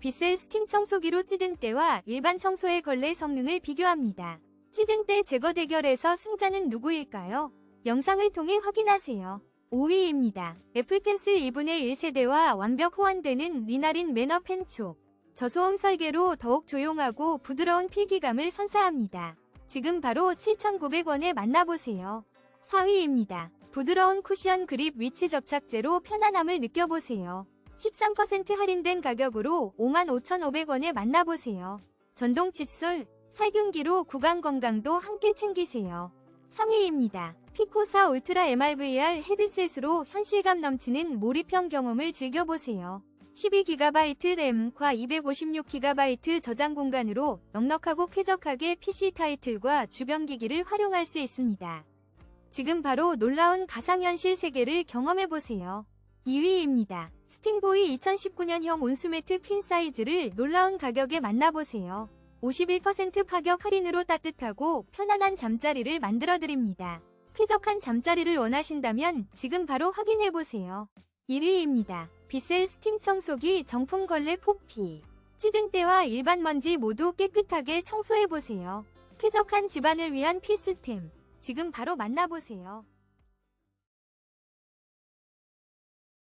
빗셀 스팀 청소기로 찌든 때와 일반 청소의 걸레 성능을 비교합니다. 찌든 때 제거 대결에서 승자는 누구일까요? 영상을 통해 확인하세요. 5위입니다. 애플펜슬 2분의 1세대와 완벽 호환되는 리나린 매너 펜촉. 저소음 설계로 더욱 조용하고 부드러운 필기감을 선사합니다. 지금 바로 7,900원에 만나보세요. 4위입니다. 부드러운 쿠션 그립 위치 접착제로 편안함을 느껴보세요. 13% 할인된 가격으로 55,500원에 만나보세요. 전동 칫솔, 살균기로 구강 건강도 함께 챙기세요. 3위입니다. 피코사 울트라 MRVR 헤드셋으로 현실감 넘치는 몰입형 경험을 즐겨보세요. 12GB 램과 256GB 저장 공간으로 넉넉하고 쾌적하게 PC 타이틀과 주변 기기를 활용할 수 있습니다. 지금 바로 놀라운 가상현실 세계를 경험해보세요. 2위입니다. 스팅보이 2019년형 온수매트 퀸 사이즈를 놀라운 가격에 만나보세요. 51% 파격 할인으로 따뜻하고 편안한 잠자리를 만들어드립니다. 쾌적한 잠자리를 원하신다면 지금 바로 확인해보세요. 1위입니다. 비셀 스팀 청소기 정품 걸레 포피. 찌든 때와 일반 먼지 모두 깨끗하게 청소해보세요. 쾌적한 집안을 위한 필수템. 지금 바로 만나보세요.